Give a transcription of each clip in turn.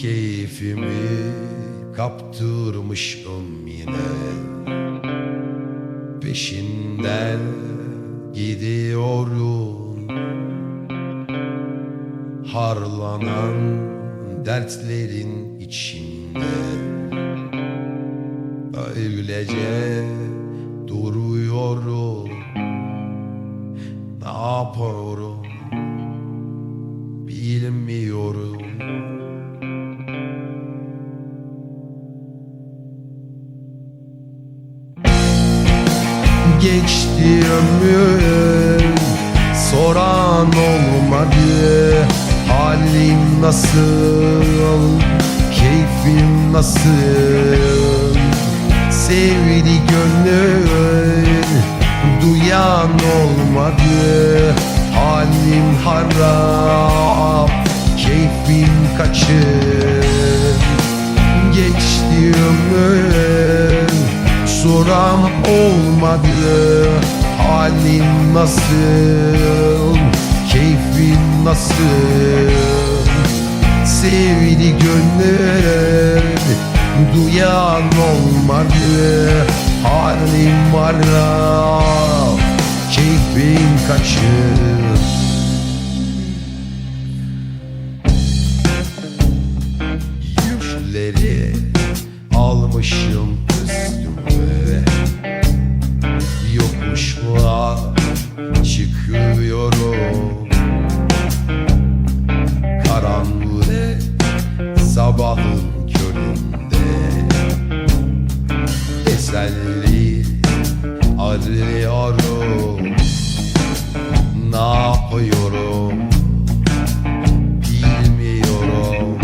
Keyfimi kaptırmışım yine. Peşinden gidiyorum Harlanan dertlerin içinde. Öylece duruyorum. Ne yapıyorum Geçti ömrüm Soran olmadı Halim nasıl? Keyfim nasıl Soran olmadı. Halim nasıl? Keyfin nasıl? Sevdi gönül Duyan olmadı. Halim var Keyfin kaçır? Yükleri almışım sabahın köründe. Teselli arıyorum. Ne yapıyorum? Bilmiyorum.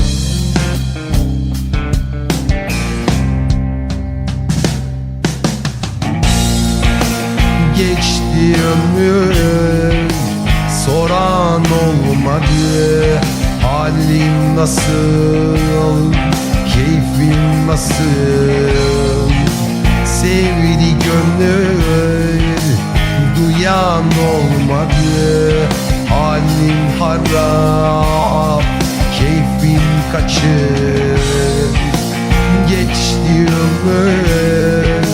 Geçti ömrüm Soran olmadı. Halim nasıl Keyfim nasıl Sevdi gönül Duyan olmadı. Halim harap Keyfim kaçır. Geçti ömür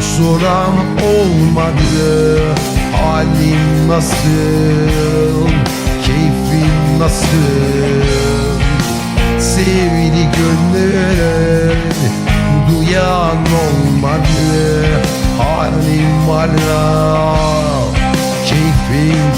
Soran olmadı. Halim nasıl Keyfin nasıl Halim var Keyfin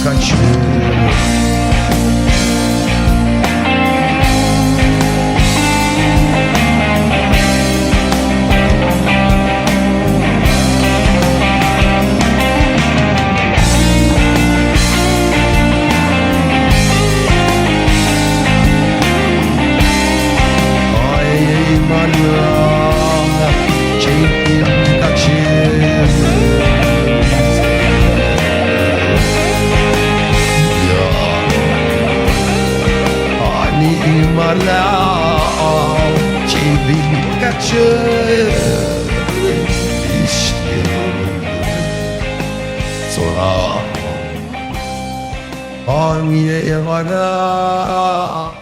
Halim ala Keyfim kaçır? İşte Sonra ara